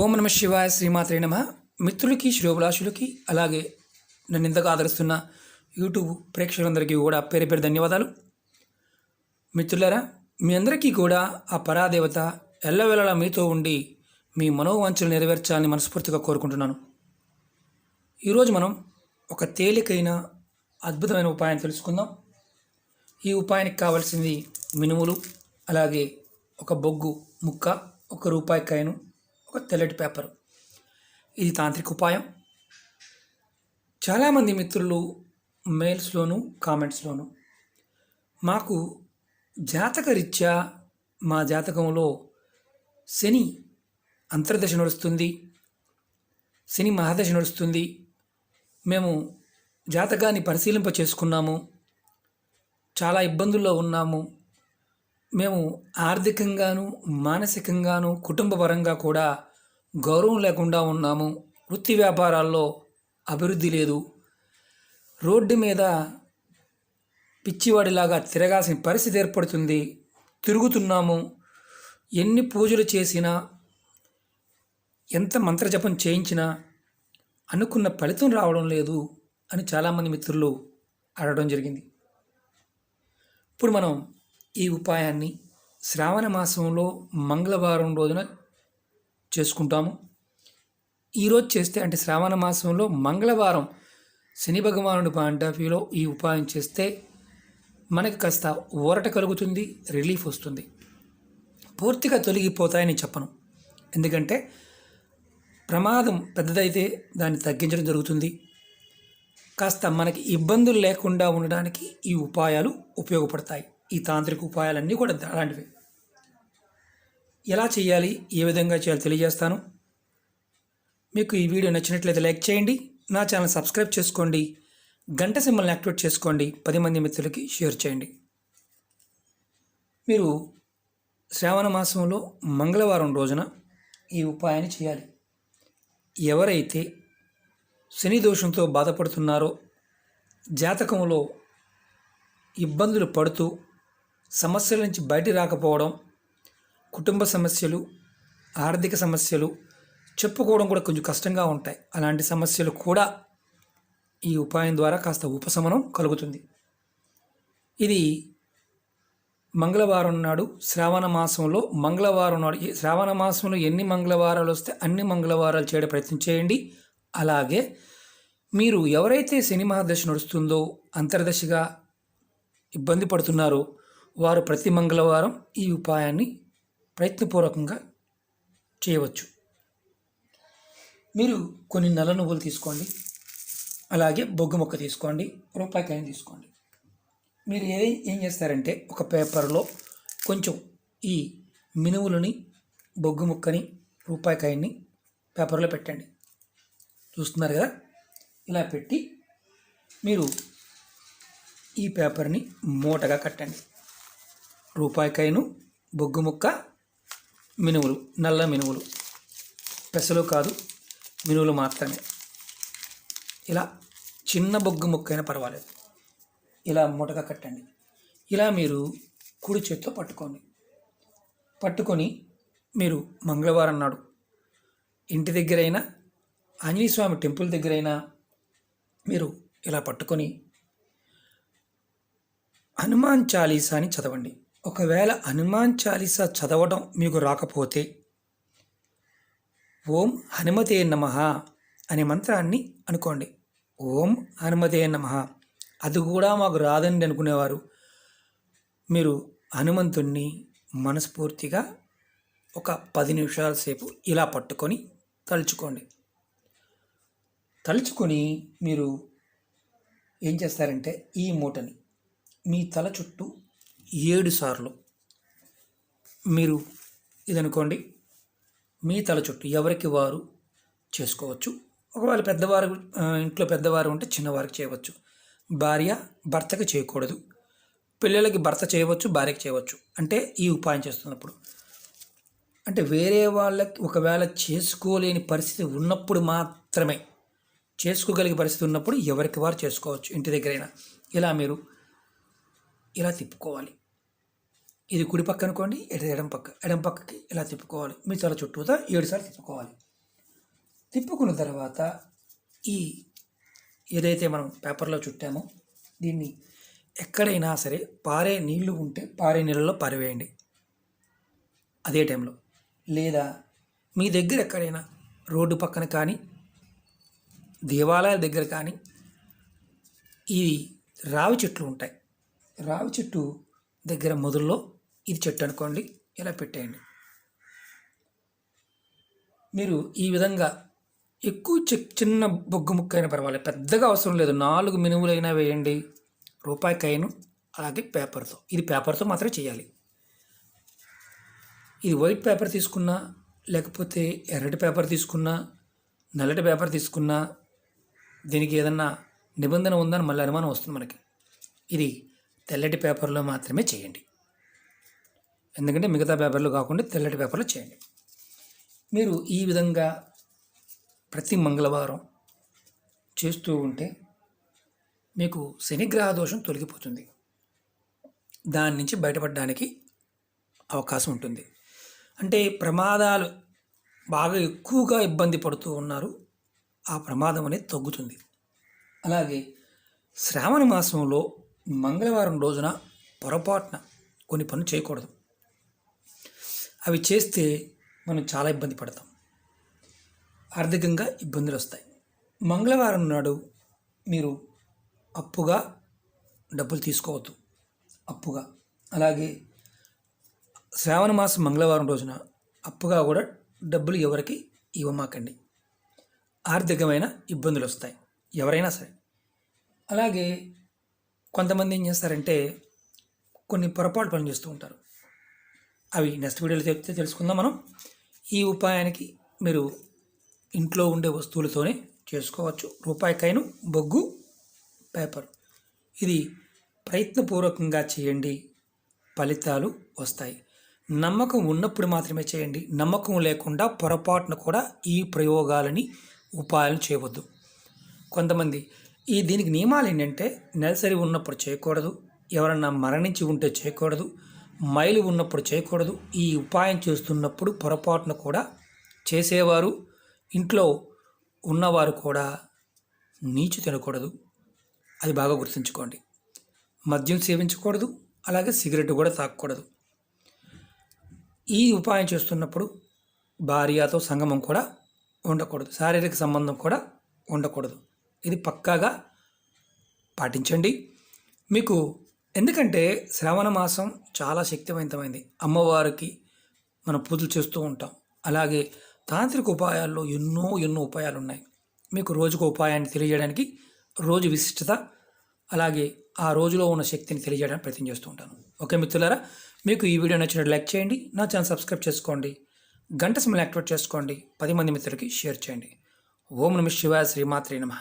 ఓం నమ శివాయ శ్రీమాత్రే నమ. మిత్రులకి శ్రేయోభిలాషులకి అలాగే నన్ను ఇంతగా ఆదరిస్తున్న యూట్యూబ్ ప్రేక్షకులందరికీ కూడా పేరు పేరు ధన్యవాదాలు. మిత్రులారా మీ అందరికీ కూడా ఆ పరాదేవత ఎల్లవేళలా మీతో ఉండి మీ మనోవాంఛలు నెరవేర్చాలని మనస్ఫూర్తిగా కోరుకుంటున్నాను. ఈరోజు మనం ఒక తేలికైన అద్భుతమైన ఉపాయాన్ని తెలుసుకుందాం. ఈ ఉపాయానికి కావాల్సింది మినుములు అలాగే ఒక బొగ్గు ముక్క ఒక రూపాయి కాయను ఒక తెల్లటి పేపర్. ఇది తాంత్రిక ఉపాయం. చాలామంది మిత్రులు మెయిల్స్లోను కామెంట్స్లోను మాకు జాతక రీత్యా మా జాతకంలో శని అంతర్దశ నడుస్తుంది శని మహాదశ నడుస్తుంది. మేము జాతకాన్ని పరిశీలింప చేసుకున్నాము చాలా ఇబ్బందుల్లో ఉన్నాము. మేము ఆర్థికంగాను మానసికంగాను కుటుంబ పరంగా కూడా గౌరవం లేకుండా ఉన్నాము. వృత్తి వ్యాపారాల్లో అభివృద్ధి లేదు. రోడ్డు మీద పిచ్చివాడిలాగా తిరగాల్సిన పరిస్థితి ఏర్పడుతుంది. తిరుగుతున్నాము. ఎన్ని పూజలు చేసినా ఎంత మంత్రజపం చేయించినా అనుకున్న ఫలితం రావడం లేదు అని చాలామంది మిత్రులు అడగడం జరిగింది. ఇప్పుడు మనం ఈ ఉపాయాన్ని శ్రావణ మాసంలో మంగళవారం రోజున చేసుకుంటాము. ఈరోజు చేస్తే అంటే శ్రావణ మాసంలో మంగళవారం శని భగవానుడి పాయింట్ ఆఫ్ వ్యూలో ఈ ఉపాయం చేస్తే మనకి కాస్త ఊరట కలుగుతుంది రిలీఫ్ వస్తుంది. పూర్తిగా తొలగిపోతాయని చెప్పను. ఎందుకంటే ప్రమాదం పెద్దదైతే దాన్ని తగ్గించడం జరుగుతుంది. కాస్త మనకి ఇబ్బందులు లేకుండా ఉండడానికి ఈ ఉపాయాలు ఉపయోగపడతాయి. ఈ తాంత్రిక ఉపాయాలన్నీ కూడా అలాంటివి. ఎలా చేయాలి ఏ విధంగా చేయాలి తెలియజేస్తాను. మీకు ఈ వీడియో నచ్చినట్లయితే లైక్ చేయండి నా ఛానల్ సబ్స్క్రైబ్ చేసుకోండి గంట సింబల్ని యాక్టివేట్ చేసుకోండి పది మంది మిత్రులకి షేర్ చేయండి. మీరు శ్రావణ మాసంలో మంగళవారం రోజున ఈ ఉపాయాన్ని చేయాలి. ఎవరైతే శని దోషంతో బాధపడుతున్నారో జాతకంలో ఇబ్బందులు పడుతూ సమస్యల నుంచి బయట రాకపోవడం కుటుంబ సమస్యలు ఆర్థిక సమస్యలు చెప్పుకోవడం కూడా కొంచెం కష్టంగా ఉంటాయి. అలాంటి సమస్యలు కూడా ఈ ఉపాయం ద్వారా కాస్త ఉపశమనం కలుగుతుంది. ఇది మంగళవారం నాడు శ్రావణ మాసంలో మంగళవారం నాడు ఈ శ్రావణ మాసంలో ఎన్ని మంగళవారాలు వస్తే అన్ని మంగళవారాలు చేయడం ప్రయత్నం చేయండి. అలాగే మీరు ఎవరైతే శని మహాదశ నడుస్తుందో అంతర్దశగా ఇబ్బంది పడుతున్నారో వారు ప్రతి మంగళవారం ఈ ఉపాయాన్ని ప్రయత్నపూర్వకంగా చేయవచ్చు. మీరు కొన్ని నల్ల నువ్వులు తీసుకోండి. అలాగే బొగ్గు మొక్క తీసుకోండి. రూపాయికాయని తీసుకోండి. మీరు ఏ ఏం చేస్తారంటే ఒక పేపర్లో కొంచెం ఈ మినువులని బొగ్గు ముక్కని రూపాయికాయని పేపర్లో పెట్టండి. చూస్తున్నారు కదా? ఇలా పెట్టి మీరు ఈ పేపర్ని మూటగా కట్టండి. రూపాయికాయను బొగ్గు ముక్క మినువులు నల్ల మినువులు పెసలు కాదు మినువులు మాత్రమే. ఇలా చిన్న బొగ్గు ముక్క అయినా పర్వాలేదు. ఇలా మూటగా కట్టండి. ఇలా మీరు కుడి చేత్తో పట్టుకోండి. పట్టుకొని మీరు మంగళవారం నాడు ఇంటి దగ్గరైనా ఆంజనేయ స్వామి టెంపుల్ దగ్గరైనా మీరు ఇలా పట్టుకొని హనుమాన్ చాలీసా అని చదవండి. ఒకవేళ హనుమాన్ చాలీసా చదవడం మీకు రాకపోతే ఓం హనుమతే నమ అనే మంత్రాన్ని అనుకోండి. ఓం హనుమతే నమ. అది కూడా మాకు రాదండి అనుకునేవారు. మీరు హనుమంతుణ్ణి మనస్ఫూర్తిగా ఒక పది నిమిషాల సేపు ఇలా పట్టుకొని తలుచుకోండి. తలుచుకొని మీరు ఏం చేస్తారంటే ఈ మూటని మీ తల చుట్టూ ఏడు సార్లు. మీరు ఇది అనుకోండి మీ తల చుట్టూ ఎవరికి వారు చేసుకోవచ్చు? ఒకవేళ పెద్దవారు ఇంట్లో పెద్దవారు ఉంటే చిన్నవారికి చేయవచ్చు. భార్య భర్తకి చేయకూడదు. పిల్లలకి భర్త చేయవచ్చు భార్యకి చేయవచ్చు. అంటే ఈ ఉపాయం చేస్తున్నప్పుడు. అంటే వేరే వాళ్ళకి ఒకవేళ చేసుకోలేని పరిస్థితి ఉన్నప్పుడు మాత్రమే చేసుకోగలిగే పరిస్థితి ఉన్నప్పుడు ఎవరికి వారు చేసుకోవచ్చు? ఇంటి దగ్గరైనా. ఇలా మీరు ఇలా తిప్పుకోవాలి. ఇది కుడి పక్క అనుకోండి ఇది ఎడం పక్క. ఎడం పక్కకి ఇలా తిప్పుకోవాలి. మీ తల చుట్టూతా ఏడుసార్లు తిప్పుకోవాలి. తిప్పుకున్న తర్వాత ఈ ఏదైతే మనం పేపర్లో చుట్టామో దీన్ని ఎక్కడైనా సరే పారే నీళ్ళు ఉంటే పారే నీళ్ళలో పారవేయండి. అదే టైంలో. లేదా మీ దగ్గర ఎక్కడైనా రోడ్డు పక్కన కానీ దేవాలయాల దగ్గర కానీ ఈ రావి చెట్లు ఉంటాయి. రావి చెట్టు దగ్గర మొదల్లో ఇది చెట్టు అనుకోండి ఇలా పెట్టేయండి. మీరు ఈ విధంగా ఎక్కువ చిన్న బొగ్గు ముక్క అయినా పర్వాలేదు పెద్దగా అవసరం లేదు. నాలుగు మినుములైనా వేయండి. రూపాయి కాయను అలాగే పేపర్తో. ఇది పేపర్తో మాత్రమే చేయాలి. ఇది వైట్ పేపర్ తీసుకున్నా లేకపోతే ఎర్రటి పేపర్ తీసుకున్నా నల్లటి పేపర్ తీసుకున్నా దీనికి ఏదన్నా నిబంధన ఉందని మళ్ళీ అనుమానం వస్తుంది మనకి. ఇది తెల్లటి పేపర్లో మాత్రమే చేయండి. ఎందుకంటే మిగతా పేపర్లు కాకుండా తెల్లటి పేపర్లు చేయండి. మీరు ఈ విధంగా ప్రతి మంగళవారం చేస్తూ ఉంటే మీకు శనిగ్రహ దోషం తొలగిపోతుంది. దాని నుంచి బయటపడడానికి అవకాశం ఉంటుంది. అంటే ప్రమాదాలు బాగా ఎక్కువగా ఇబ్బంది పడుతూ ఉన్నారు. ఆ ప్రమాదం అనేది తగ్గుతుంది. అలాగే శ్రావణ మాసంలో మంగళవారం రోజున పొరపాటున కొన్ని పనులు చేయకూడదు. అవి చేస్తే మనం చాలా ఇబ్బంది పడతాం. ఆర్థికంగా ఇబ్బందులు వస్తాయి. మంగళవారం నాడు మీరు అప్పుగా డబ్బులు తీసుకోవద్దు. అప్పుగా. అలాగే శ్రావణ మాసం మంగళవారం రోజున అప్పుగా కూడా డబ్బులు ఎవరికి ఇవ్వమాకండి. ఆర్థికమైన ఇబ్బందులు వస్తాయి. ఎవరైనా సరే. అలాగే కొంతమంది ఏం చేస్తారంటే కొన్ని పొరపాటు పనులు చేస్తూ ఉంటారు. అవి నెక్స్ట్ వీడియోలో చెప్తే తెలుసుకుందాం మనం. ఈ ఉపాయానికి మీరు ఇంట్లో ఉండే వస్తువులతోనే చేసుకోవచ్చు. రూపాయికాయను బొగ్గు పేపర్. ఇది ప్రయత్నపూర్వకంగా చేయండి. ఫలితాలు వస్తాయి. నమ్మకం ఉన్నప్పుడు మాత్రమే చేయండి. నమ్మకం లేకుండా పొరపాటున కూడా ఈ ప్రయోగాలని ఉపాయాలు చేయవద్దు. కొంతమంది ఈ దీనికి నియమాలు ఏంటంటే నెలసరి ఉన్నప్పుడు చేయకూడదు. ఎవరన్నా మరణించి ఉంటే చేయకూడదు. మైలు ఉన్నప్పుడు చేయకూడదు. ఈ ఉపాయం చేస్తున్నప్పుడు పొరపాటున కూడా చేసేవారు. ఇంట్లో ఉన్నవారు కూడా నీచు తినకూడదు. అది బాగా గుర్తుంచుకోండి. మద్యం సేవించకూడదు. అలాగే సిగరెట్ కూడా తాగకూడదు ఈ ఉపాయం చేస్తున్నప్పుడు భార్యతో సంగమం కూడా ఉండకూడదు. శారీరక సంబంధం కూడా ఉండకూడదు. ఇది పక్కాగా పాటించండి. మీకు ఎందుకంటే శ్రావణ మాసం చాలా శక్తివంతమైంది. అమ్మవారికి మనం పూజలు చేస్తూ ఉంటాం. అలాగే తాంత్రిక ఉపాయాల్లో ఎన్నో ఎన్నో ఉపాయాలు ఉన్నాయి మీకు రోజుకు ఉపాయాన్ని తెలియజేయడానికి రోజు విశిష్టత అలాగే ఆ రోజులో ఉన్న శక్తిని తెలియజేయడానికి ప్రయత్నం చేస్తూ ఉంటాను. ఓకే మిత్రులారా? మీకు ఈ వీడియో నచ్చినట్టు లైక్ చేయండి. నా ఛానల్ సబ్స్క్రైబ్ చేసుకోండి. గంట సమయం యాక్టివేట్ చేసుకోండి. పది మంది మిత్రులకి షేర్ చేయండి. ఓం నమ శివాయ శ్రీమాత్రే నమః.